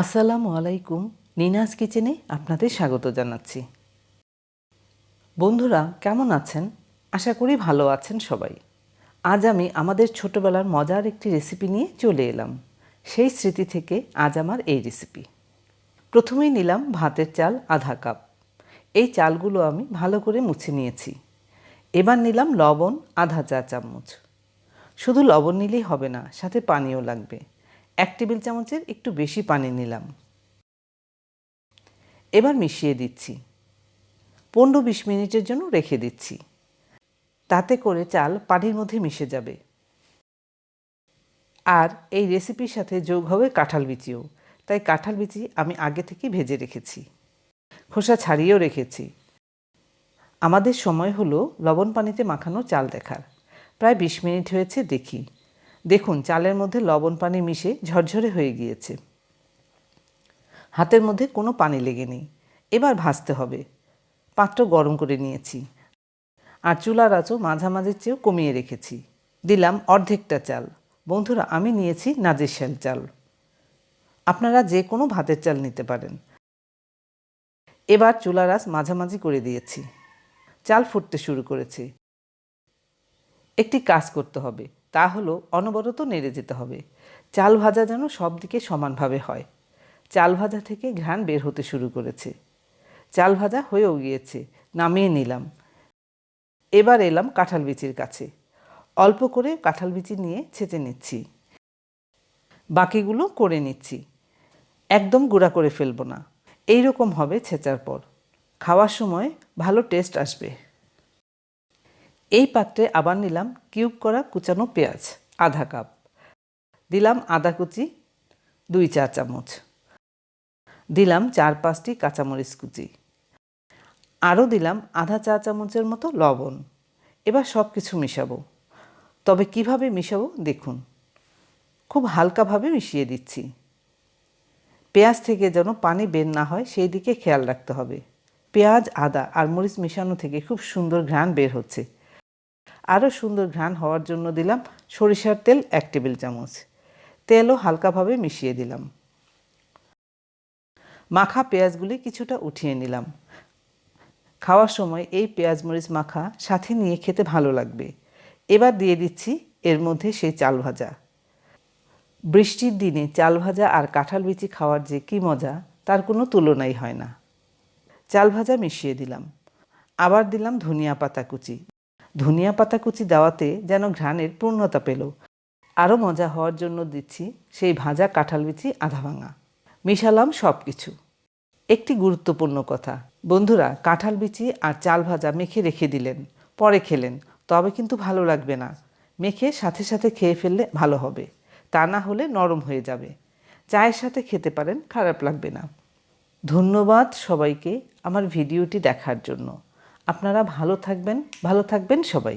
আসসালামু আলাইকুম, নিনাজ কিচেনে আপনাদের স্বাগত জানাচ্ছি। বন্ধুরা, কেমন আছেন? আশা করি ভালো আছেন সবাই। আজ আমি আমাদের ছোটবেলার মজার একটি রেসিপি নিয়ে চলে এলাম। সেই স্মৃতি থেকে আজ আমার এই রেসিপি। প্রথমেই নিলাম ভাতের চাল আধা কাপ। এই চালগুলো আমি ভালো করে মুছে নিয়েছি। এবার নিলাম লবণ আধা চা চামচ। শুধু লবণ নিলেই হবে না, সাথে পানিও লাগবে। এক টেবিল চামচের একটু বেশি পানি নিলাম। এবার মিশিয়ে দিচ্ছি। পনেরো বিশ মিনিটের জন্য রেখে দিচ্ছি। তাতে করে চাল পানির মধ্যে মিশে যাবে। আর এই রেসিপির সাথে যোগ হবে কাঁঠাল বিচিও। তাই কাঁঠাল বিচি আমি আগে থেকে ভেজে রেখেছি। খোসা ছাড়িয়েও রেখেছি। আমাদের সময় হলো লবণ পানিতে মাখানো চাল দেখার। প্রায় বিশ মিনিট হয়েছে দেখি। দেখুন, চালের মধ্যে লবণ পানি মিশে ঝরঝরে হয়ে গিয়েছে। হাতের মধ্যে কোনো পানি লেগে নেই। এবার ভাজতে হবে। পাত্র গরম করে নিয়েছি। আর চুলার আঁচও মাঝামাঝির চেয়েও কমিয়ে রেখেছি। দিলাম অর্ধেকটা চাল। বন্ধুরা, আমি নিয়েছি নাজিরশাল চাল। আপনারা যে কোনো ভাতের চাল নিতে পারেন। এবার চুলার আঁচ মাঝামাঝি করে দিয়েছি। চাল ফুটতে শুরু করেছে। একটি কাজ করতে হবে। তা হলো অনবরত নেড়ে যেতে হবে। চাল ভাজা যেন সব দিকে সমানভাবে হয়। চাল ভাজা থেকে ঘ্রাণ বের হতে শুরু করেছে। চাল ভাজা হয়েও গিয়েছে, নামিয়ে নিলাম। এবার এলাম কাঁঠাল বিচির কাছে। অল্প করে কাঁঠাল বিচি নিয়ে ছেঁচে নিচ্ছি। বাকিগুলো করে নিচ্ছি। একদম গুঁড়া করে ফেলব না। এই রকম হবে ছেঁচার পর। খাওয়ার সময় ভালো টেস্ট আসবে। এই পাত্রে আবার নিলাম কিউব করা কুচানো পেঁয়াজ, আধা কাপ। দিলাম আদা কুচি, দুই চা চামচ। দিলাম চার পাঁচটি কাঁচামরিচ কুচি। আরও দিলাম আধা চা চামচের মতো লবণ। এবার সব কিছু মিশাবো। তবে কীভাবে মিশাবো দেখুন। খুব হালকাভাবে মিশিয়ে দিচ্ছি। পেঁয়াজ থেকে যেন পানি বের না হয় সেই দিকে খেয়াল রাখতে হবে। পেঁয়াজ, আদা আর মরিচ মেশানো থেকে খুব সুন্দর ঘ্রাণ বের হচ্ছে। আরও সুন্দর ঘ্রাণ হওয়ার জন্য দিলাম সরিষার তেল এক টেবিল চামচ। তেলও হালকাভাবে মিশিয়ে দিলাম। মাখা পেঁয়াজগুলি কিছুটা উঠিয়ে নিলাম। খাওয়ার সময় এই পেঁয়াজ মরিচ মাখা সাথে নিয়ে খেতে ভালো লাগবে। এবার দিয়ে দিচ্ছি এর মধ্যে সেই চাল ভাজা। বৃষ্টির দিনে চাল ভাজা আর কাঁঠাল বিচি খাওয়ার যে কী মজা, তার কোনো তুলনাই হয় না। চাল ভাজা মিশিয়ে দিলাম। আবার দিলাম ধনিয়া পাতা কুচি। ধনিয়া পাতা কুচি দেওয়াতে যেন ঘ্রাণের পূর্ণতা পেল। আরও মজা হওয়ার জন্য দিচ্ছি সেই ভাজা কাঁঠাল বিচি আধা ভাঙা। মিশালাম সব কিছু একটি গুরুত্বপূর্ণ কথা। বন্ধুরা, কাঁঠাল বিচি আর চাল ভাজা মেখে রেখে দিলেন। পরে খেলেন। তবে কিন্তু ভালো লাগবে না। মেখে সাথে সাথে খেয়ে ফেললে ভালো হবে। তা না হলে নরম হয়ে যাবে। চায়ের সাথে খেতে পারেন, খারাপ লাগবে না। ধন্যবাদ সবাইকে আমার ভিডিওটি দেখার জন্য। আপনারা ভালো থাকবেন ভালো থাকবেন সবাই।